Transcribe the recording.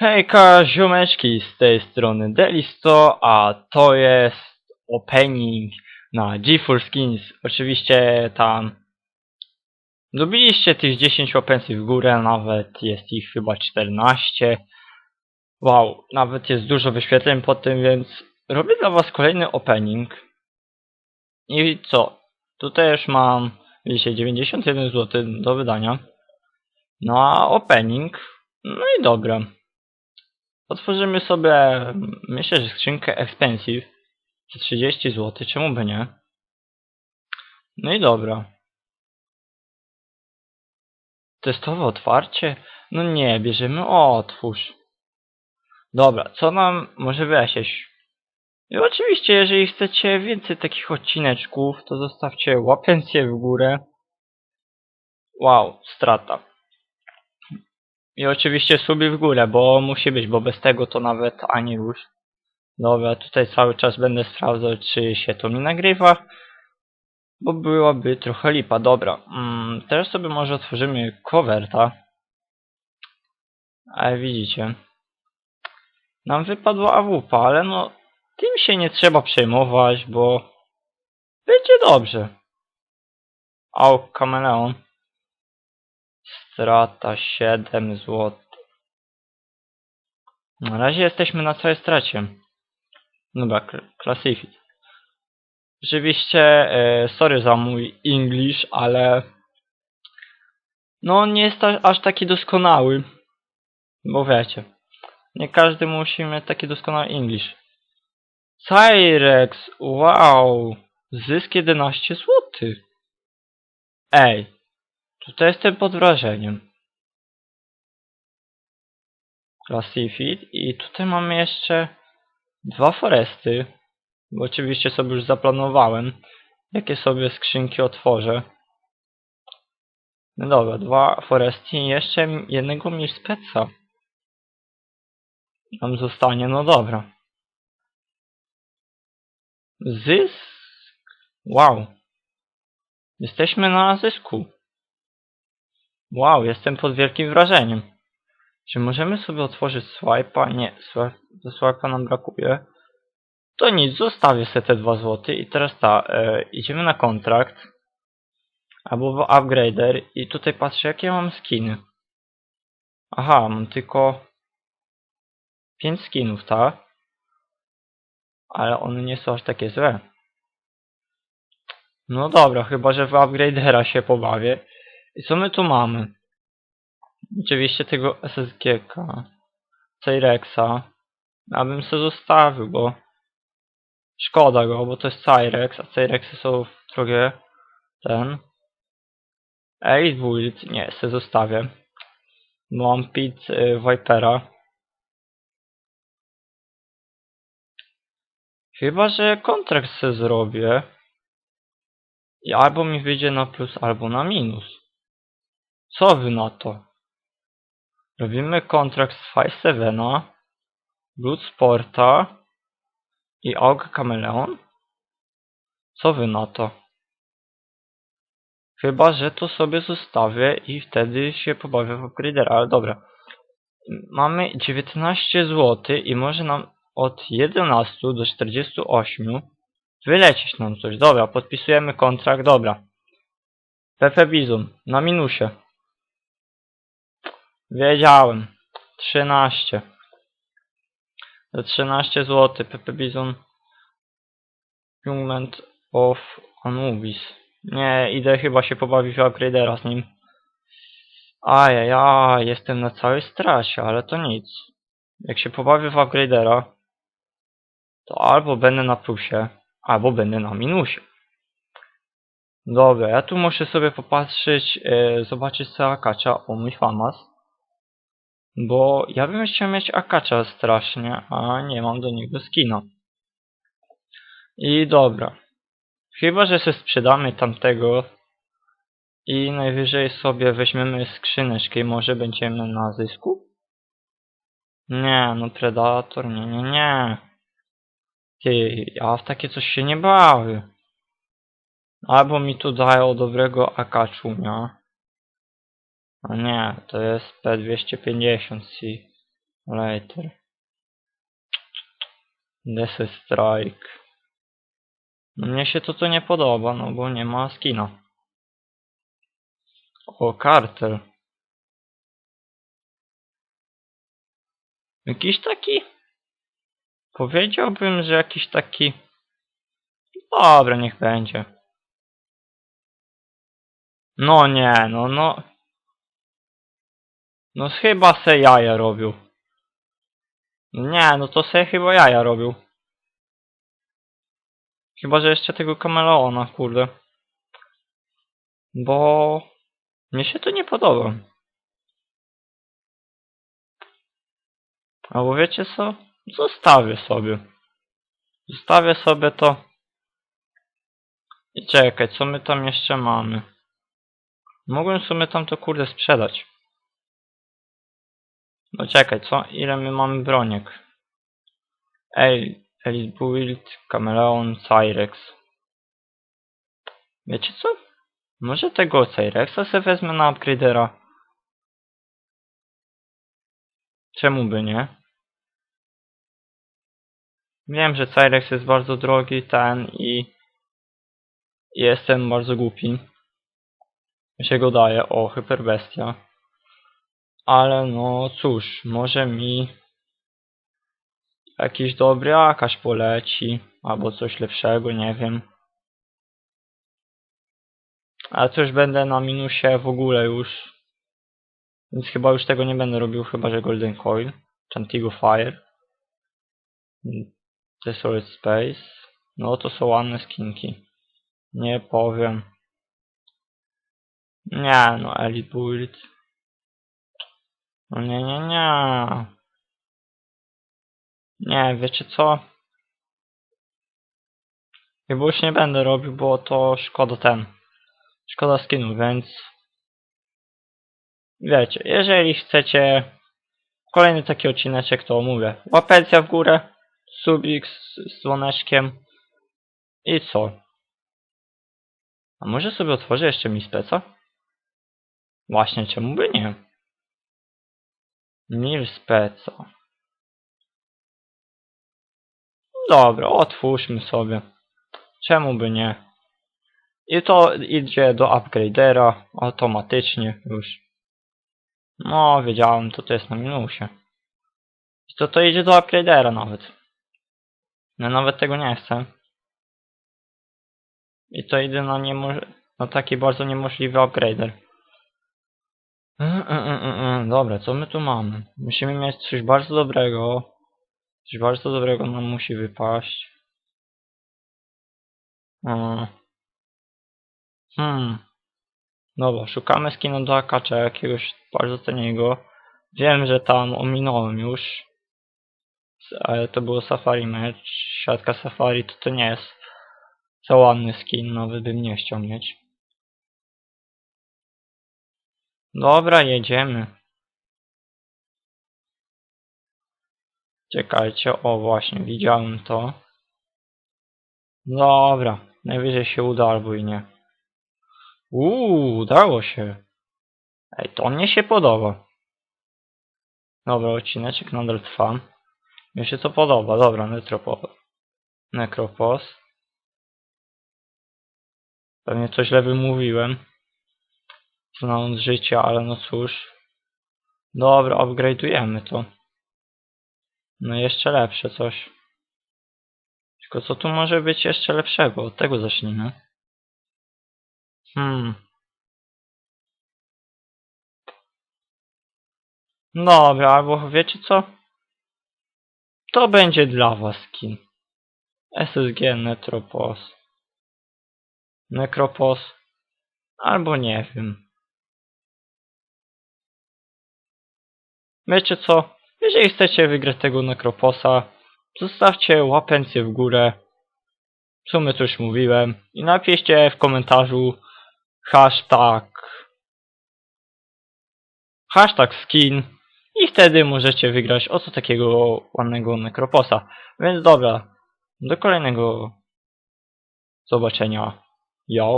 Hejka, ziomeczki, z tej strony Delisto, a to jest opening na GeForce Skins. Oczywiście tam dobiliście tych 10 opensji w górę, nawet jest ich chyba 14. Wow, nawet jest dużo wyświetleń po tym, więc robię dla was kolejny opening. I co? Tutaj już mam, widzicie, 91 zł do wydania. No a opening, no i dobra. Otworzymy sobie, myślę, że skrzynkę Expensive za 30 zł, czemu by nie? No i dobra. Testowe otwarcie? No nie, bierzemy otwórz. Dobra, co nam może wylecieć? I oczywiście, jeżeli chcecie więcej takich odcineczków, to zostawcie łapencję w górę. Wow, strata. I oczywiście suby w górę, bo musi być, bo bez tego to nawet ani rusz. Dobra, tutaj cały czas będę sprawdzał, czy się to mi nagrywa. Bo byłaby trochę lipa. Dobra, mm, teraz sobie może otworzymy coverta. Ale widzicie. Nam wypadła AWP, ale no tym się nie trzeba przejmować, bo będzie dobrze. Au, kameleon. Strata 7 zł. Na razie jesteśmy na całej stracie. Dobra, Classified. Oczywiście, e, sorry za mój English, ale no nie jest aż taki doskonały. Bo wiecie, nie każdy musi mieć taki doskonały English. Cyrex, wow, zysk 11 zł. Ej, Tutaj jestem pod wrażeniem. Classified i tutaj mamy jeszcze dwa foresty. Bo oczywiście sobie już zaplanowałem, jakie sobie skrzynki otworzę. No dobra, dwa foresty i jeszcze jednego mi speca. Nam zostanie, no dobra. Zysk? Wow. Jesteśmy na zysku. Wow, jestem pod wielkim wrażeniem. Czy możemy sobie otworzyć swipe'a? Nie, do swipe'a nam brakuje. To nic, zostawię sobie te 2 zł i teraz ta, e, idziemy na kontrakt. Albo w upgrader i tutaj patrzę jakie mam skiny. Aha, mam tylko 5 skinów, tak? Ale one nie są aż takie złe. No dobra, chyba że w upgradera się pobawię. I co my tu mamy? Oczywiście tego SSG-ka, Cyrexa. Abym sobie zostawił, bo szkoda go, bo to jest Cyrex, a Cyrexy są drogie. Ten. Ace Build, nie, se zostawię. Mam Pit y, Vipera. Chyba, że kontrakt se zrobię. I albo mi wyjdzie na plus, albo na minus. Co wy na to? Robimy kontrakt z 5-7, Blood Sporta i Og Kameleon? Co wy na to? Chyba, że to sobie zostawię i wtedy się pobawię w upgradera, ale dobra. Mamy 19 zł i może nam od 11 do 48 wylecieć nam coś. Dobra, podpisujemy kontrakt, dobra. Pepe Bizum, na minusie. Wiedziałem. 13. Za 13 zł. Pepe Bizon. Jungment of Anubis. Nie, idę chyba się pobawić w upgradera z nim. Ajajaj, jestem na całej stracie, ale to nic. Jak się pobawię w upgradera, to albo będę na plusie, albo będę na minusie. Dobra, ja tu muszę sobie popatrzeć, e, zobaczyć co akacza o mój famas. Bo ja bym chciał mieć akacza strasznie, a nie mam do niego skina. I dobra. Chyba, że się sprzedamy tamtego i najwyżej sobie weźmiemy skrzyneczkę i może będziemy na zysku? Nie, no Predator, nie, nie, nie. Ty, ja w takie coś się nie bawię. Albo mi tu dają dobrego akaczunia. A nie, to jest P250 i Later. Desert Strike. No mnie się to to nie podoba, no bo nie ma skina. O, kartel. Jakiś taki... Powiedziałbym, że jakiś taki... Dobra, niech będzie. No nie, no, no... No chyba se jaja robił. Nie, no to se chyba jaja robił. Chyba, że jeszcze tego kameleona, kurde. Bo... Mnie się to nie podoba. Albo wiecie co? Zostawię sobie. Zostawię sobie to. I czekaj, co my tam jeszcze mamy? Mogłem sobie tam to kurde sprzedać. No czekaj, co? Ile my mamy broniek? Ej, Elite Build, Kameleon, Cyrex. Wiecie co? Może tego Cyrexa se wezmę na upgradera? Czemu by nie? Wiem, że Cyrex jest bardzo drogi, ten i jestem bardzo głupi. Mi się go daje, o, hyperbestia. Ale no cóż, może mi jakiś dobry jakaś poleci, albo coś lepszego, nie wiem. To już będę na minusie w ogóle już. Więc chyba już tego nie będę robił, chyba że Golden Coil. Chantigo Fire. Desolate Space. No to są ładne skinki. Nie powiem. Nie, no Elite Build. No nie, nie, nie. Nie, wiecie co? Chyba już nie będę robił, bo to szkoda ten. Szkoda skinu, więc... Wiecie, jeżeli chcecie kolejny taki odcineczek, to mówię. Łapecja w górę, subik z, z dzwoneczkiem i co? A może sobie otworzę jeszcze mi speca? Właśnie, czemu by nie? Mil speca. Dobra, otwórzmy sobie. Czemu by nie? I to idzie do upgradera automatycznie już. No, wiedziałem, to to jest na minusie. I to to idzie do upgradera nawet. No nawet tego nie chcę. I to idzie na, niemo- na taki bardzo niemożliwy upgrader. Mm, mm, mm. Dobra, co my tu mamy? Musimy mieć coś bardzo dobrego. Coś bardzo dobrego nam musi wypaść. Mm. Hmm. Dobra, szukamy skinu do akacza jakiegoś bardzo taniego. Wiem, że tam ominąłem już. Ale to było Safari Match. Siatka Safari to to nie jest za ładny skin, nawet bym nie chciał mieć. Dobra, jedziemy. Czekajcie, o właśnie, widziałem to. Dobra, najwyżej się uda albo i nie. Uuu, udało się. Ej, to mnie się podoba. Dobra, odcineczek nadal trwa. Mi się to podoba, dobra, Necropos. Necropos. Pewnie coś źle wymówiłem. Znając życia, ale no cóż. Dobra, upgrade'ujemy to. No jeszcze lepsze coś. Tylko co tu może być jeszcze lepszego? Od tego zacznijmy. Hmm. Dobra, albo wiecie co? To będzie dla was skin. SSG Necropos. Necropos. Albo nie wiem. Wiecie co? Jeżeli chcecie wygrać tego Necroposa, zostawcie łapencję w górę. W sumie coś mówiłem. I napiszcie w komentarzu hashtag hashtag skin i wtedy możecie wygrać oto takiego ładnego Necroposa. Więc dobra, do kolejnego zobaczenia. Yo!